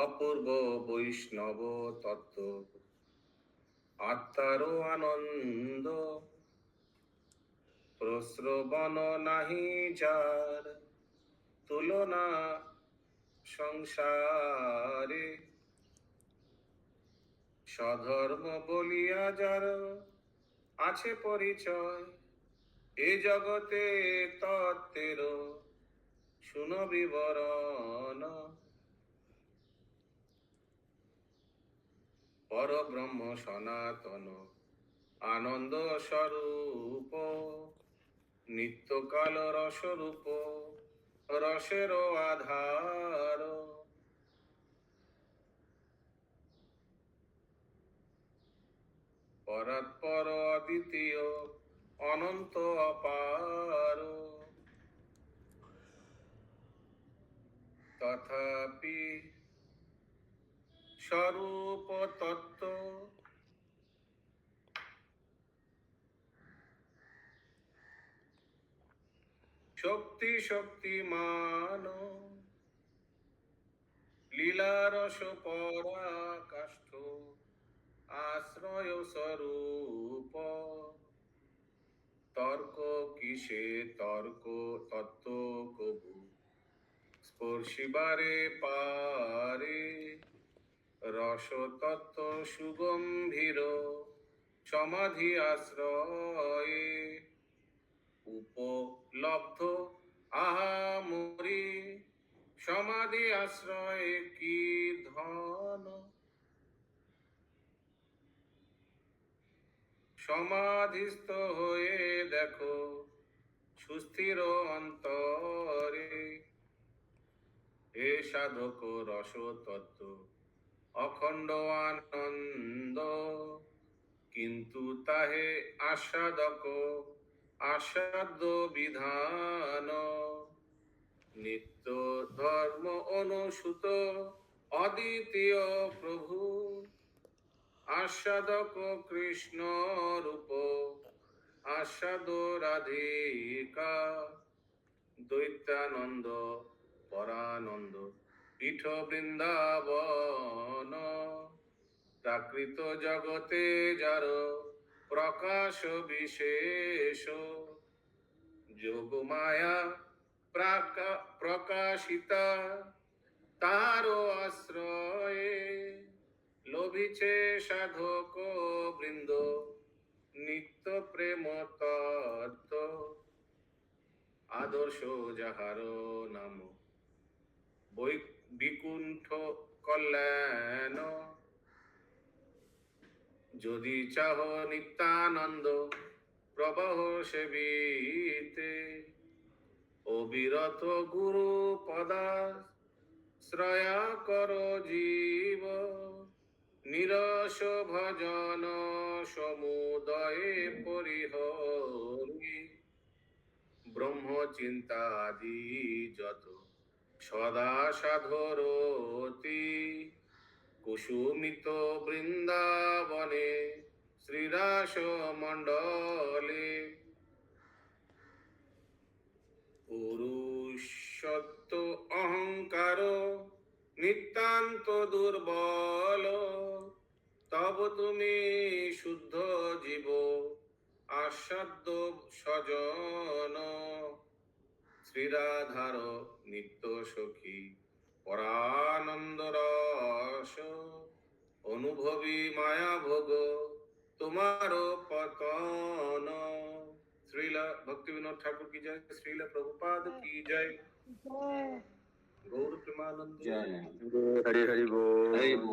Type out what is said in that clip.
অপূর্ব বৈষ্ণব তত্ত্ব। আত্মারও আনন্দ। প্রশ্রবণ নাহি যার। তুলনা সংসারে। স্বধর্ম বলিয়া যার আছে পরিচয়, এ জগতে তত্ত্বের শুন বিবরণ। পরব্রহ্ম সনাতন। আনন্দ স্বরূপ। নিত্যকাল রসরূপ। রসের আধার। পরাৎপর অদ্বিতীয় অনন্ত অপার। তথাপি স্বরূপ তত্ত্ব শক্তি শক্তিমান লীলারস পরাকাষ্ঠ আশ্রয় স্বরূপ। তর্ক কিসে তর্ক তত্ত্ব কবু? স্পর্শিবারে পারে। রস তত্ত্ব সুগম্ভীর সমাধি আশ্রয়ে উপলব্ধ আহামরি সমাধি আশ্রয়ে কি ধন? সমাধিস্থ হয়ে দেখো সুস্থির অন্তরে। হে সাধক রস তত্ত্ব অখণ্ড আনন্দ কিন্তু তাহে আস্বাদক আস্বাদ্য বিধান। নিত্য ধর্ম অনুসূত, অদ্বিতীয় প্রভু। আস্বাদক কৃষ্ণ রূপ আস্বাদ রাধিকা। দৈত্যানন্দ, পরানন্দ। পীঠ বৃন্দাবন প্রাকৃত জগতে যার প্রকাশ বিশেষ। যোগ মায়া প্রাকা- প্রকাশিতা তার আশ্রয়ে লোভিছে সাধক বৃন্দ, নিত্য প্রেম তত্ত্ব। আদর্শ যাহার নাম বৈ বিকুণ্ঠ কল্যাণ। যদি চাহ নিত্যানন্দ প্রবাহ সেবিতে, অবিরত গুরু পদা শ্রয়া কর জীব। নিরস ভজন সমুদয়ে পরিহরি। ব্রহ্ম চিন্তা আদি যত সদা সাধরতি কুসুমিত বৃন্দাবনে শ্রীরাস মণ্ডলে। পুরুষত্ব অহংকার নিতান্ত দুর্বল, তব তুমি শুদ্ধ জীব আস্বাদ্য স্বজন শ্রীরাধার নিত্য সখী পরানন্দ রস অনুভবী মায়া ভোগ তোমার পতন। শ্রীলা ভক্তি বিনোদ ঠাকুর কি জয়? শ্রীলা প্রভুপাদ কি জয়? গৌর প্রেমানন্দ। হরি হরি বল। হরি বল।